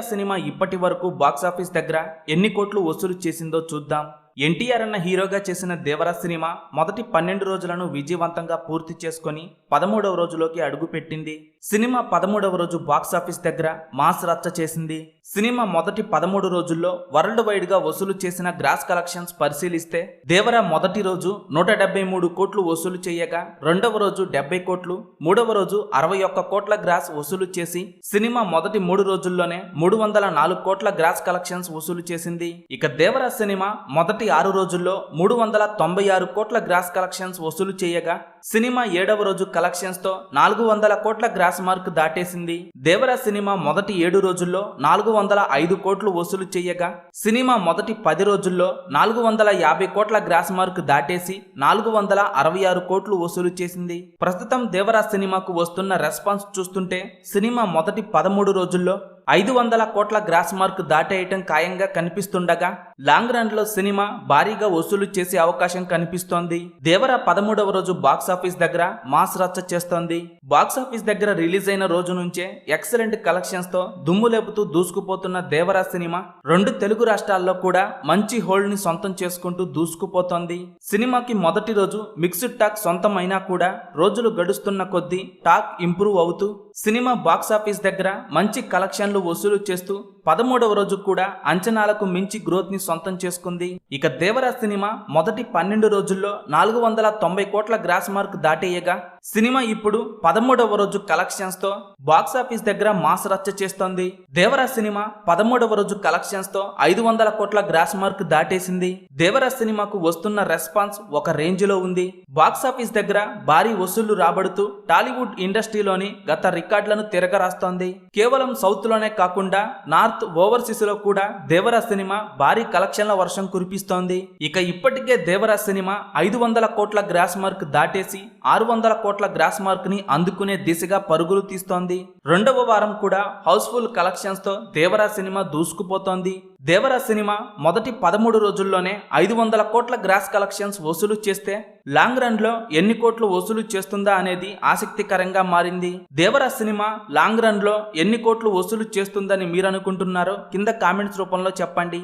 Cinema ఇప్పటి వరకు box office దగ్గర ఎన్ని కోట్లు వసూలు చేసిందో చూద్దాం. ఎన్టీఆర్ అన్న హీరోగా చేసిన దేవరా సినిమా మొదటి పన్నెండు రోజులను విజయవంతంగా పూర్తి చేసుకొని పదమూడవ రోజులోకి అడుగుపెట్టింది. సినిమా పదమూడవ రోజు బాక్సాఫీస్ దగ్గర మాస్ రచ్చ చేసింది. సినిమా మొదటి పదమూడు రోజుల్లో వరల్డ్ వైడ్గా వసూలు చేసిన గ్రాస్ కలెక్షన్స్ పరిశీలిస్తే దేవరా మొదటి రోజు నూట డెబ్బై మూడు కోట్లు వసూలు చేయగా రెండవ రోజు డెబ్బై కోట్లు మూడవ రోజు అరవై ఒక్క కోట్ల గ్రాస్ వసూలు చేసి సినిమా మొదటి మూడు రోజుల్లోనే మూడు వందల నాలుగు కోట్ల గ్రాస్ కలెక్షన్స్ వసూలు చేసింది. ఇక దేవరా సినిమా మొదటి ఆరు రోజుల్లో మూడు వందల తొంభై ఆరు కోట్ల గ్రాస్ కలెక్షన్స్ వసూలు చేయగా సినిమా ఏడవ రోజు కలెక్షన్స్తో నాలుగు వందల కోట్ల గ్రాస్ మార్క్ దాటేసింది. దేవరా సినిమా మొదటి ఏడు రోజుల్లో నాలుగు వందల ఐదు కోట్లు వసూలు చేయగా సినిమా మొదటి పది రోజుల్లో నాలుగు వందల యాభై కోట్ల గ్రాస్ మార్క్ దాటేసి నాలుగు వందల అరవై ఆరు కోట్లు వసూలు చేసింది. ప్రస్తుతం దేవరాజ్ సినిమాకు వస్తున్న రెస్పాన్స్ చూస్తుంటే సినిమా మొదటి పదమూడు రోజుల్లో ఐదు వందల కోట్ల గ్రాస్ మార్క్ దాటేయటం ఖాయంగా కనిపిస్తుండగా లాంగ్ రన్లో సినిమా భారీగా వసూలు చేసే అవకాశం కనిపిస్తోంది. దేవర పదమూడవ రోజు బాక్స్ ఆఫీస్ దగ్గర మాస్ రచ్చ చేస్తోంది. బాక్స్ ఆఫీస్ దగ్గర రిలీజ్ అయిన రోజు నుంచే ఎక్సలెంట్ కలెక్షన్స్తో దుమ్ము లేపుతూ దూసుకుపోతున్న దేవర సినిమా రెండు తెలుగు రాష్ట్రాల్లో కూడా మంచి హోల్డ్ని సొంతం చేసుకుంటూ దూసుకుపోతోంది. సినిమాకి మొదటి రోజు మిక్స్డ్ టాక్ సొంతం అయినా కూడా రోజులు గడుస్తున్న కొద్దీ టాక్ ఇంప్రూవ్ అవుతూ సినిమా బాక్స్ ఆఫీస్ దగ్గర మంచి కలెక్షన్లు వసూలు చేస్తూ పదమూడవ రోజు కూడా అంచనాలకు మించి గ్రోత్ని సొంతం చేసుకుంది. ఇక దేవరా సినిమా మొదటి పన్నెండు రోజుల్లో నాలుగు వందల తొంభై కోట్ల గ్రాస్ మార్క్ దాటేయగా సినిమా ఇప్పుడు పదమూడవ రోజు కలెక్షన్స్తో బాక్స్ ఆఫీస్ దగ్గర మాస్ రచ్చ చేస్తోంది. దేవరా సినిమా పదమూడవ రోజు కలెక్షన్స్తో ఐదు వందల కోట్ల గ్రాస్ మార్క్ దాటేసింది. దేవరా సినిమాకు వస్తున్న రెస్పాన్స్ ఒక రేంజ్లో ఉంది. బాక్స్ ఆఫీస్ దగ్గర భారీ వసూళ్ళు రాబడుతూ టాలీవుడ్ ఇండస్ట్రీలోని గత రికార్డులను తిరగరాస్తోంది. కేవలం సౌత్లోనే కాకుండా నార్త్ ఓవర్సీస్లో కూడా దేవరా సినిమా భారీ కలెక్షన్ల వర్షం కురిపిస్తోంది. ఇక ఇప్పటికే దేవరా సినిమా ఐదు వందల కోట్ల గ్రాస్ మార్క్ దాటేసి ఆరు వందల కోట్ల కోట్ల గ్రాస్ మార్క్ని అందుకునే దిశగా పరుగులు తీస్తోంది. రెండవ వారం కూడా హౌస్ఫుల్ కలెక్షన్స్తో దేవరా సినిమా దూసుకుపోతోంది. దేవరా సినిమా మొదటి పదమూడు రోజుల్లోనే ఐదు వందల కోట్ల గ్రాస్ కలెక్షన్స్ వసూలు చేస్తే లాంగ్ రన్లో ఎన్ని కోట్లు వసూలు చేస్తుందా అనేది ఆసక్తికరంగా మారింది. దేవరా సినిమా లాంగ్ రన్లో ఎన్ని కోట్లు వసూలు చేస్తుందని మీరు అనుకుంటున్నారో కింద కామెంట్స్ రూపంలో చెప్పండి.